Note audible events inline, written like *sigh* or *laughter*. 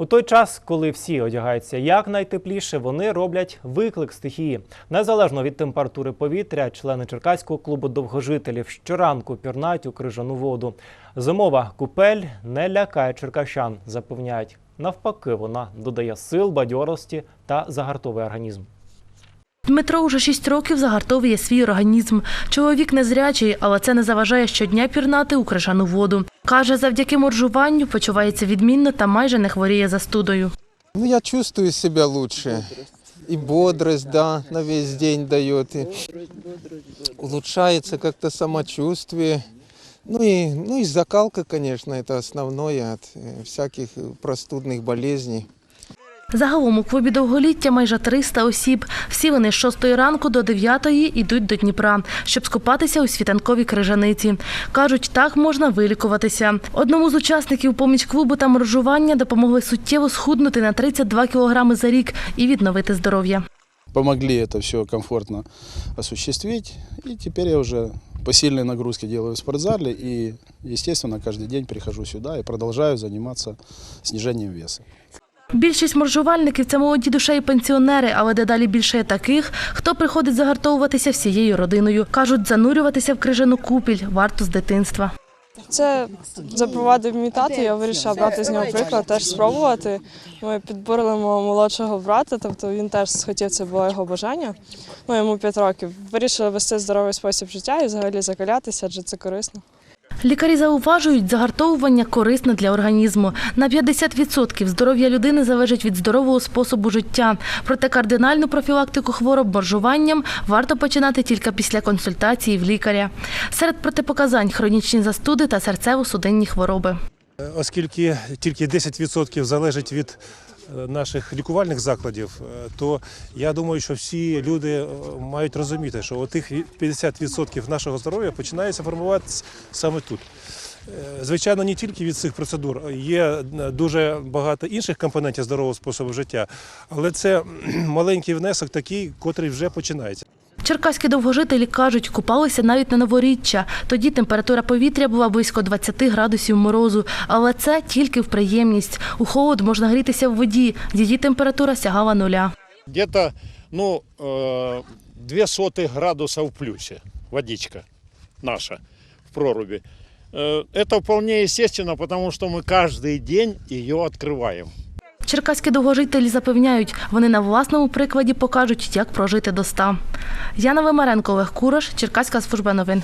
У той час, коли всі одягаються якнайтепліше, вони роблять виклик стихії. Незалежно від температури повітря, члени Черкаського клубу довгожителів щоранку пірнають у крижану воду. Зимова купель не лякає черкащан, запевняють. Навпаки, вона додає сил, бадьорості та загартовує організм. Дмитро уже шість років загартовує свій організм. Чоловік незрячий, але це не заважає щодня пірнати у крижану воду. Каже, завдяки моржуванню почувається відмінно та майже не хворіє застудою. Ну, я чувствую себя лучше. И бодрость, да, на весь день дает. И улучшается как-то самочувствие. Ну и, ну и закалка, конечно, это основное от э, всяких простудных болезней. Загалом у клубі довголіття майже 300 осіб. Всі вони з 6 ранку до 9 йдуть до Дніпра, щоб скупатися у світанковій крижаниці. Кажуть, так можна вилікуватися. Одному з учасників поміч клубу та моржування допомогли суттєво схуднути на 32 кілограми за рік і відновити здоров'я. помогли это все комфортно осуществить. И теперь я уже по сильной нагрузке в спортзале и, естественно, каждый день прихожу сюда и продолжаю заниматься снижением веса. Більшість моржувальників це молоді душеї пенсіонери, але дедалі більше таких, хто приходить загартовуватися всією родиною. Кажуть, занурюватися в крижану купіль варто з дитинства. Це запровадив мій тато, я вирішила брати з нього приклад, теж спробувати. Ми підборили мого молодшого брата, тобто він теж схотів, це було його бажання. Ну, йому 5 років. Вирішили вести здоровий спосіб життя і взагалі закалятися, адже це корисно. Лікарі зауважують, загартовування корисне для організму. На 50% здоров'я людини залежить від здорового способу життя. Проте кардинальну профілактику хвороб моржуванням варто починати тільки після консультації в лікаря. Серед протипоказань хронічні застуди та серцево-судинні хвороби. Оскільки тільки 10% залежить від наших лікувальних закладів, е, то я думаю, що всі люди е, мають розуміти, що отих 50% нашого здоров'я починається формуватися саме тут. Е, Звичайно, не тільки від цих процедур, є дуже багато інших компонентів здорового способу життя, але це *clears throat* маленький внесок такий, котрий вже починається. Черкаські довгожителі кажуть, купалися навіть на новоріччя. Тоді температура повітря була близько 20 градусів морозу. Але це тільки в приємність. У холод можна грітися в воді. Її температура сягала нуля. где-то ну, э, две сотых градуса в плюсе водичка наша в проруби. Э, Это вполне естественно, потому что мы каждый день ее открываем. Черкаські довгожителі запевняють, вони на власному прикладі покажуть, як прожити до ста. Яна Вимаренко, Олег Кураш, Черкаська служба новин.